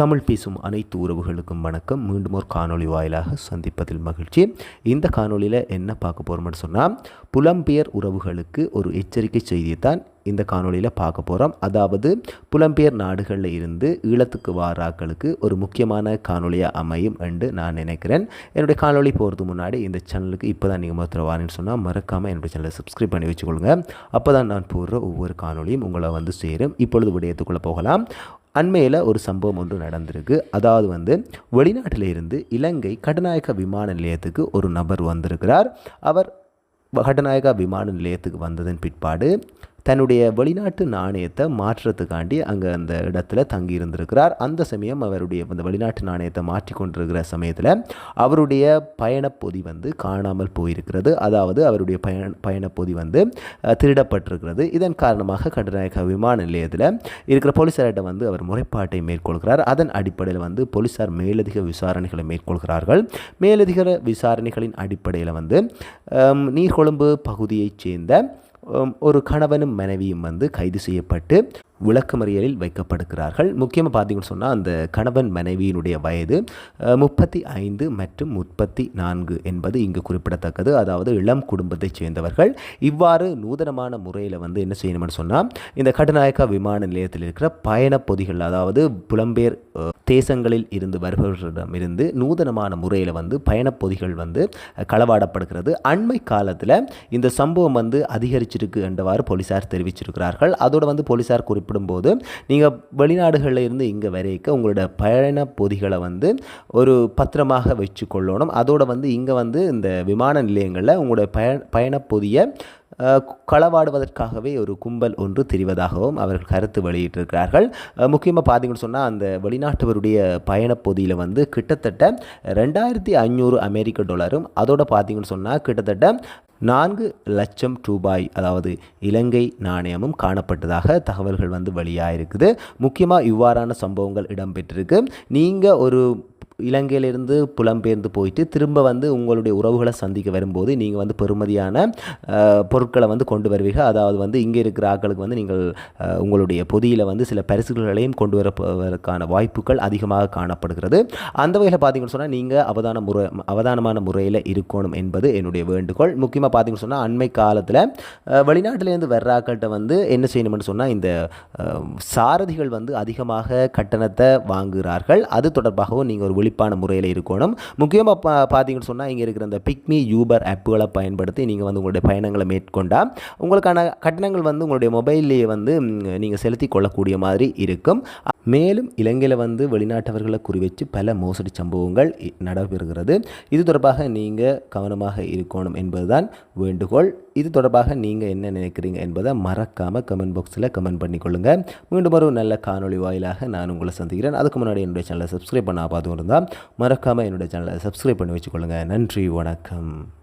தமிழ் பேசும் அனைத்து உறவுகளுக்கும் வணக்கம். மீண்டும் ஒரு காணொளி வாயிலாக சந்திப்பதில் மகிழ்ச்சி. இந்த காணொளியில் என்ன பார்க்க போகிறோம்னு சொன்னால் புலம்பெயர் உறவுகளுக்கு ஒரு எச்சரிக்கை செய்தியை தான் இந்த காணொளியில் பார்க்க போகிறோம் அதாவது புலம்பெயர் நாடுகளில் இருந்து ஈழத்துக்கு வாராக்களுக்கு ஒரு முக்கியமான காணொலியாக அமையும் என்று நான் நினைக்கிறேன். என்னுடைய காணொளி போகிறது முன்னாடி இந்த சேனலுக்கு இப்போ தான் நீங்கள் மொத்தம் வாரேன்னு சொன்னால் மறக்காமல் என்னுடைய சேனலை சப்ஸ்கிரைப் பண்ணி வச்சுக்கொள்ளுங்க. அப்போ தான் நான் போடுற ஒவ்வொரு காணொளியும் உங்களை வந்து சேரும். இப்பொழுது விடயத்துக்குள்ளே போகலாம். அண்மையில் ஒரு சம்பவம் ஒன்று நடந்திருக்கு. அதாவது வந்து வெளிநாட்டில் இருந்து இலங்கை கடநாயக விமான நிலையத்துக்கு ஒரு நபர் வந்திருக்கிறார். அவர் கடநாயகா விமான நிலையத்துக்கு வந்ததன் பிற்பாடு தன்னுடைய வெளிநாட்டு நாணயத்தை மாற்றுறதுக்காண்டி அங்கே அந்த இடத்துல தங்கி இருந்திருக்கிறார் அந்த சமயம் அவருடைய அந்த வெளிநாட்டு நாணயத்தை மாற்றி கொண்டிருக்கிற சமயத்தில் அவருடைய பயணப்பொதி வந்து காணாமல் போயிருக்கிறது. அதாவது அவருடைய பயண பயணப்பொதி வந்து திருடப்பட்டிருக்கிறது. இதன் காரணமாக கடுநாயக்க விமான நிலையத்தில் இருக்கிற போலீசார்கிட்ட வந்து அவர் முறைப்பாட்டை மேற்கொள்கிறார். அதன் அடிப்படையில் வந்து போலீசார் மேலதிக விசாரணைகளை மேற்கொள்கிறார்கள். மேலதிக விசாரணைகளின் அடிப்படையில் வந்து நீர்கொழும்பு பகுதியைச் சேர்ந்த ஒரு கணவனும் மனைவியும் வந்து கைது செய்யப்பட்டு விளக்கமறியலில் வைக்கப்படுகிறார்கள். முக்கியமாக பார்த்தீங்கன்னு சொன்னால் அந்த கணவன் மனைவியினுடைய வயது முப்பத்தி ஐந்து மற்றும் முப்பத்தி நான்கு என்பது இங்கு குறிப்பிடத்தக்கது. அதாவது இளம் குடும்பத்தைச் சேர்ந்தவர்கள் இவ்வாறு நூதனமான முறையில் வந்து என்ன செய்யணும்னு சொன்னால் இந்த கட்டுநாயக்கா விமான நிலையத்தில் இருக்கிற பயணப் பொதிகள் அதாவது புலம்பெயர் தேசங்களில் இருந்து வருபவர்களிடமிருந்து நூதனமான முறையில் வந்து பயணப் பொதிகள் வந்து களவாடப்படுகிறது. அண்மை காலத்தில் இந்த சம்பவம் வந்து அதிகரிச்சிருக்கு என்றவாறு போலீசார் தெரிவிச்சிருக்கிறார்கள். அதோடு வந்து போலீசார் குறிப்பிடும்போது நீங்கள் வெளிநாடுகளில் இருந்து இங்கே வரைக்க உங்களோட பயணப்பொதிகளை வந்து ஒரு பத்திரமாக வச்சு கொள்ளணும் அதோடு வந்து இங்கே வந்து இந்த விமான நிலையங்களில் உங்களோட பய பயணப்பொதியை களவாடுவதற்காகவே ஒரு கும்பல் ஒன்று தெரிவதாகவும் அவர்கள் கருத்து வெளியிட்டிருக்கிறார்கள். முக்கியமாக பார்த்தீங்கன்னு சொன்னால் அந்த வெளிநாட்டவருடைய பயணப்பகுதியில் வந்து கிட்டத்தட்ட ரெண்டாயிரத்தி ஐநூறு அமெரிக்க டாலரும் அதோட பார்த்தீங்கன்னு சொன்னால் கிட்டத்தட்ட நான்கு லட்சம் ரூபாய் அதாவது இலங்கை நாணயமும் காணப்பட்டதாக தகவல்கள் வந்து வெளியாயிருக்குது. முக்கியமாக இவ்வாறான சம்பவங்கள் இடம்பெற்றிருக்கு. நீங்கள் ஒரு இலங்கையிலிருந்து புலம்பெயர்ந்து போயிட்டு திரும்ப வந்து உங்களுடைய உறவுகளை சந்திக்க வரும்போது நீங்கள் வந்து பெறுமதியான பொருட்களை வந்து கொண்டு வருவீர்கள் அதாவது வந்து இங்கே இருக்கிற ஆக்களுக்கு வந்து நீங்கள் உங்களுடைய பொதியில் வந்து சில பரிசுகளையும் கொண்டு வரப்பதற்கான வாய்ப்புகள் அதிகமாக காணப்படுகிறது. அந்த வகையில் பார்த்தீங்கன்னு சொன்னால் நீங்கள் அவதான முறை அவதானமான முறையில் இருக்கணும் என்பது என்னுடைய வேண்டுகோள். முக்கியமாக பார்த்தீங்கன்னு சொன்னால் அண்மை காலத்தில் வெளிநாட்டிலேருந்து வர்ற ஆக்கள்கிட்ட வந்து என்ன செய்யணும்னு சொன்னால் இந்த சாரதிகள் வந்து அதிகமாக கட்டணத்தை வாங்குகிறார்கள். அது தொடர்பாகவும் நீங்கள் ஒரு விழிப்பான முறையில் இருக்கணும். முக்கியமாக பா பார்த்தீங்கன்னு சொன்னால் இங்கே இருக்கிற இந்த பிக்மி யூபர் ஆப்புகளை பயன்படுத்தி நீங்கள் வந்து உங்களுடைய பயணங்களை மேற்கொண்டால் உங்களுக்கான கட்டணங்கள் வந்து உங்களுடைய மொபைல்லேயே வந்து நீங்கள் செலுத்தி கொள்ளக்கூடிய மாதிரி இருக்கும். மேலும் இலங்கையில் வந்து வெளிநாட்டவர்களை குறிவைச்சு பல மோசடி சம்பவங்கள் இ- நடைபெறுகிறது. இது தொடர்பாக நீங்கள் கவனமாக இருக்கணும் என்பதுதான் வேண்டுகோள். இது தொடர்பாக நீங்கள் என்ன நினைக்கிறீங்க என்பதை மறக்காமல் கமெண்ட் பாக்ஸில் கமெண்ட் பண்ணிக்கொள்ளுங்க. மீண்டும் ஒரு நல்ல காணொளி வாயிலாக நான் உங்களை சந்திக்கிறேன். அதுக்கு முன்னாடி என்னுடைய சேனலை சப்ஸ்கிரைப் பண்ண ஆபாதம் இருந்தால் மறக்காமல் என்னுடைய சேனலை சப்ஸ்கிரைப் பண்ணி வச்சுக்கொள்ளுங்கள் நன்றி வணக்கம்.